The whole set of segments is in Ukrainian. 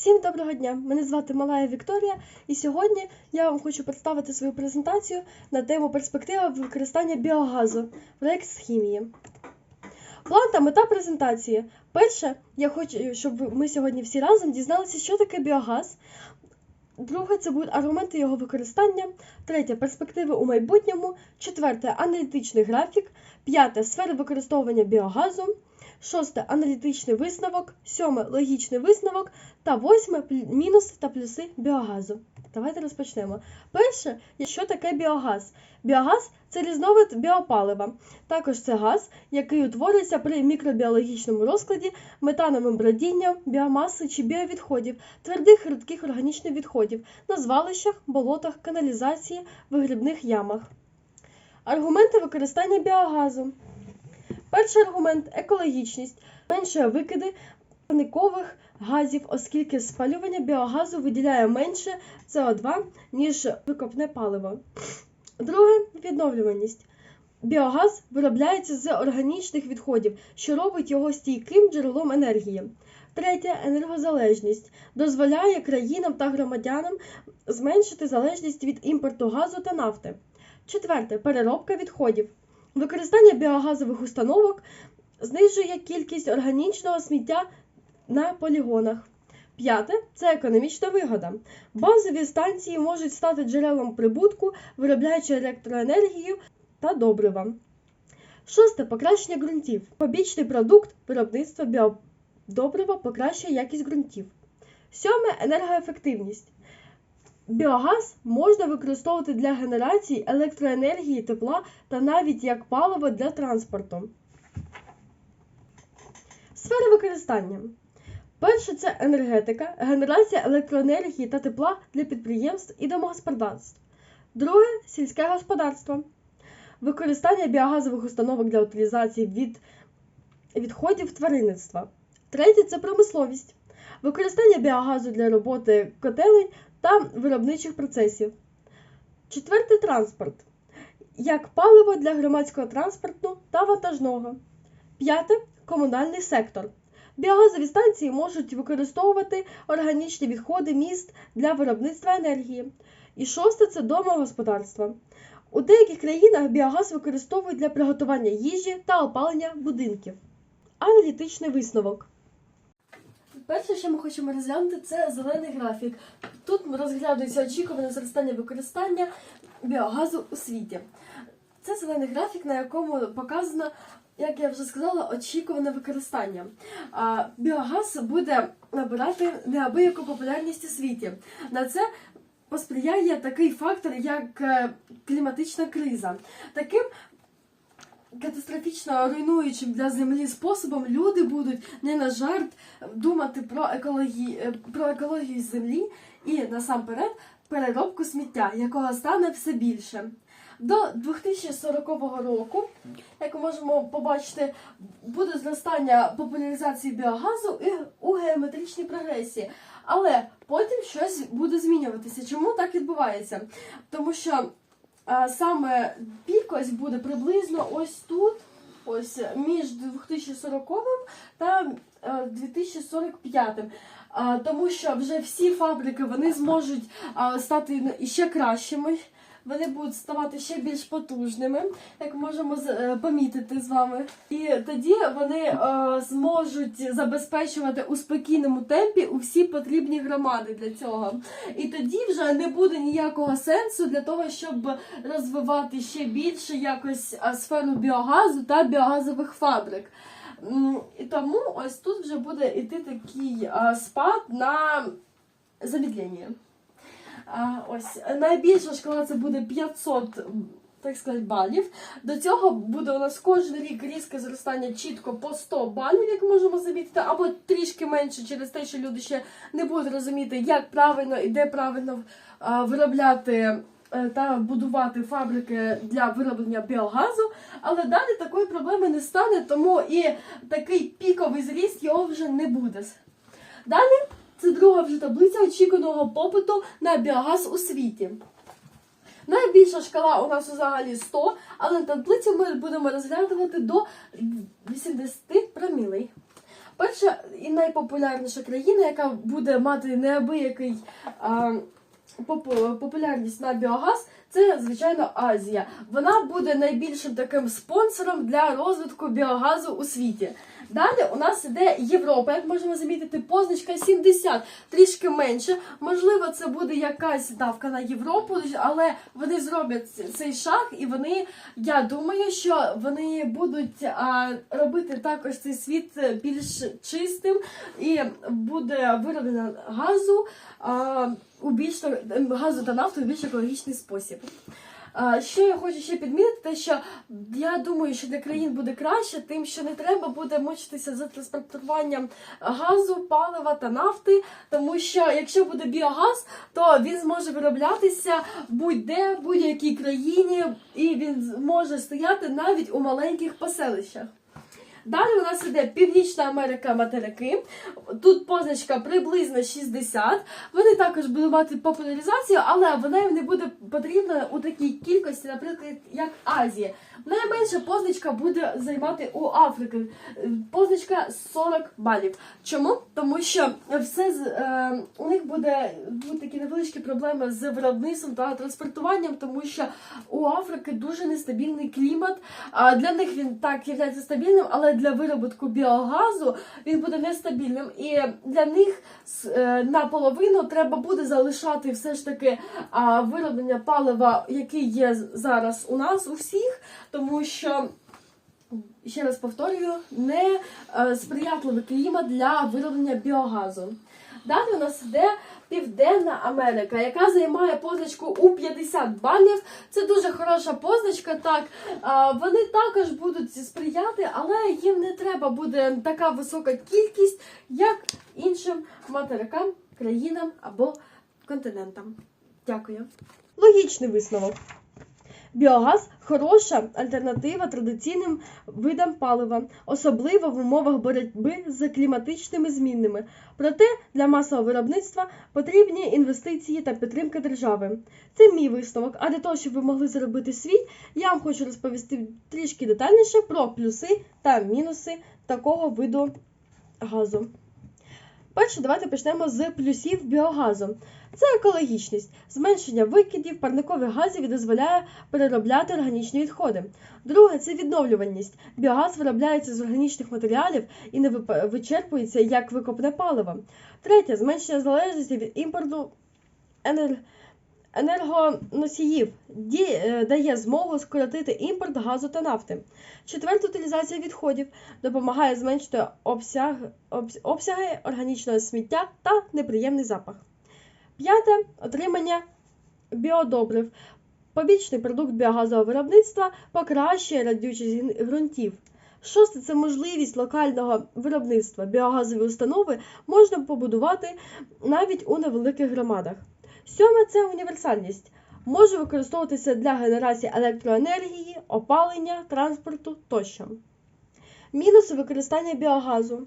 Всім доброго дня! Мене звати Малая Вікторія, і сьогодні я вам хочу представити свою презентацію на тему перспектива використання біогазу. Проект з хімії. План та мета презентації. Перше, я хочу, щоб ми сьогодні всі разом дізналися, що таке біогаз. Друге, це будуть аргументи його використання. Третє перспективи у майбутньому. Четверте аналітичний графік. П'яте сфери використовування біогазу. Шосте аналітичний висновок, сьоме логічний висновок та восьме мінуси та плюси біогазу. Давайте розпочнемо. Перше, що таке біогаз? Біогаз це різновид біопалива. Також це газ, який утворюється при мікробіологічному розкладі метановим бродінням, біомаси чи біовідходів, твердих рідких органічних відходів на звалищах, болотах, каналізації, вигрібних ямах. Аргументи використання біогазу. Перший аргумент екологічність. Менше викиди парникових газів, оскільки спалювання біогазу виділяє менше СО2, ніж викопне паливо. Друге відновлюваність. Біогаз виробляється з органічних відходів, що робить його стійким джерелом енергії. Третє енергозалежність дозволяє країнам та громадянам зменшити залежність від імпорту газу та нафти. Четверте переробка відходів. Використання біогазових установок знижує кількість органічного сміття на полігонах. П'яте це економічна вигода. Базові станції можуть стати джерелом прибутку, виробляючи електроенергію та добрива. Шосте покращення ґрунтів. Побічний продукт виробництва біодобрива покращує якість ґрунтів. Сьоме енергоефективність. Біогаз можна використовувати для генерації електроенергії, тепла та навіть як паливо для транспорту. Сфери використання. Перше це енергетика, генерація електроенергії та тепла для підприємств і домогосподарств. Друге сільське господарство. Використання біогазових установок для утилізації від відходів тваринництва. Третє це промисловість. Використання біогазу для роботи котелень та виробничих процесів. Четвертий транспорт. Як паливо для громадського транспорту та вантажного. П'яте комунальний сектор. Біогазові станції можуть використовувати органічні відходи міст для виробництва енергії. І шосте це домогосподарство. У деяких країнах біогаз використовують для приготування їжі та опалення будинків. Аналітичний висновок. Перше, що ми хочемо розглянути, це зелений графік. Тут розглядується очікуване зростання використання біогазу у світі. Це зелений графік, на якому показано, як я вже сказала, очікуване використання. Біогаз буде набирати неабияку популярність у світі. На це посприяє такий фактор, як е, кліматична криза. Таким катастрофічно руйнуючим для землі способом люди будуть не на жарт думати про екологію, про екологію землі і насамперед переробку сміття, якого стане все більше. До 2040 року, як ми можемо побачити, буде зростання популяризації біогазу і у геометричній прогресії. Але потім щось буде змінюватися. Чому так відбувається? Тому що саме пік буде приблизно ось тут, ось між 2040 та е, 2045. А, тому що вже всі фабрики вони зможуть стати ще кращими. Вони будуть ставати ще більш потужними, як можемо е, помітити з вами. І тоді вони е, зможуть забезпечувати у спокійному темпі усі потрібні громади для цього. І тоді вже не буде ніякого сенсу для того, щоб розвивати ще більше якось сферу біогазу та біогазових фабрик. І тому ось тут вже буде йти такий спад на замедлення. Ось найбільша шкала це буде 500 так сказати, балів. До цього буде у нас кожен рік різке зростання чітко по 100 балів, як можемо замітити, або трішки менше через те, що люди ще не будуть розуміти, як правильно і де правильно виробляти е, та будувати фабрики для вироблення біогазу. Але далі такої проблеми не стане, тому і такий піковий зріст його вже не буде. Далі це друга вже таблиця очікуваного попиту на біогаз у світі. Найбільша шкала у нас взагалі 100, але таблицю ми будемо розглядувати до 80 промілей. Перша і найпопулярніша країна, яка буде мати неабиякий а, попу- популярність на біогаз, це звичайно Азія. Вона буде найбільшим таким спонсором для розвитку біогазу у світі. Далі у нас іде Європа, як можемо замітити, позначка 70, трішки менше. Можливо, це буде якась давка на Європу, але вони зроблять цей шаг, і вони, я думаю, що вони будуть а, робити також цей світ більш чистим і буде вироблено газу а, у більш газу та нафту у більш екологічний спосіб. Що я хочу ще підмітити, те, що я думаю, що для країн буде краще, тим, що не треба буде мучитися за транспортуванням газу, палива та нафти, тому що якщо буде біогаз, то він зможе вироблятися будь-де, в будь-якій країні, і він зможе стояти навіть у маленьких поселищах. Далі у нас іде Північна Америка материки. Тут позначка приблизно 60. Вони також будуть мати популяризацію, але вона їм не буде потрібна у такій кількості, наприклад, як Азія. Найменша позначка буде займати у Африки. Е, Позначка 40 балів. Чому? Тому що все з е, у них буде будуть такі невеличкі проблеми з виробництвом та транспортуванням, тому що у Африки дуже нестабільний клімат. А для них він так є стабільним, але для виробітку біогазу він буде нестабільним. І для них е, наполовину треба буде залишати все ж таки а, вироблення палива, який є зараз у нас у всіх, тому що. Ще раз повторюю, не е, сприятливий клімат для вироблення біогазу. Далі у нас йде Південна Америка, яка займає позначку у 50 балів. Це дуже хороша позначка. Так вони також будуть сприяти, але їм не треба буде така висока кількість, як іншим материкам, країнам або континентам. Дякую. Логічний висновок. Біогаз хороша альтернатива традиційним видам палива, особливо в умовах боротьби з кліматичними змінами. Проте для масового виробництва потрібні інвестиції та підтримка держави. Це мій висновок. А для того, щоб ви могли заробити свій, я вам хочу розповісти трішки детальніше про плюси та мінуси такого виду газу. Перше, давайте почнемо з плюсів біогазу. Це екологічність. Зменшення викидів парникових газів і дозволяє переробляти органічні відходи. Друге це відновлюваність. Біогаз виробляється з органічних матеріалів і не вичерпується як викопне паливо. Третє зменшення залежності від імпорту енер... енергоносіїв е, дає змогу скоротити імпорт газу та нафти. Четверте утилізація відходів допомагає зменшити обсяг... обс- обсяги органічного сміття та неприємний запах. П'яте отримання біодобрив. Побічний продукт біогазового виробництва покращує радючість ґрунтів. Шосте це можливість локального виробництва. Біогазові установи можна побудувати навіть у невеликих громадах. Сьоме це універсальність. Може використовуватися для генерації електроенергії, опалення, транспорту тощо. Мінуси використання біогазу.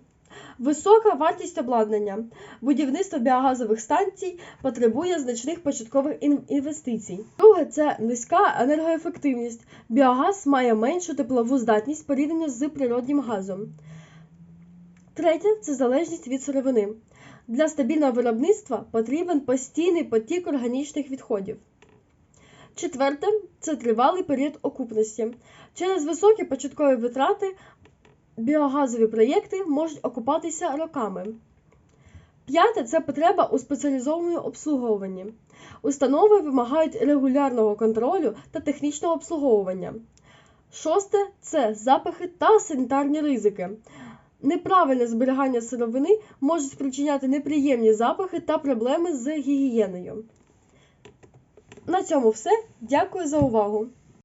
Висока вартість обладнання. Будівництво біогазових станцій потребує значних початкових інвестицій. Друге це низька енергоефективність. Біогаз має меншу теплову здатність порівняно з природнім газом. Третє це залежність від сировини. Для стабільного виробництва потрібен постійний потік органічних відходів. Четверте це тривалий період окупності. Через високі початкові витрати біогазові проєкти можуть окупатися роками. П'яте це потреба у спеціалізованому обслуговуванні. Установи вимагають регулярного контролю та технічного обслуговування. Шосте це запахи та санітарні ризики. Неправильне зберігання сировини може спричиняти неприємні запахи та проблеми з гігієною. На цьому все. Дякую за увагу!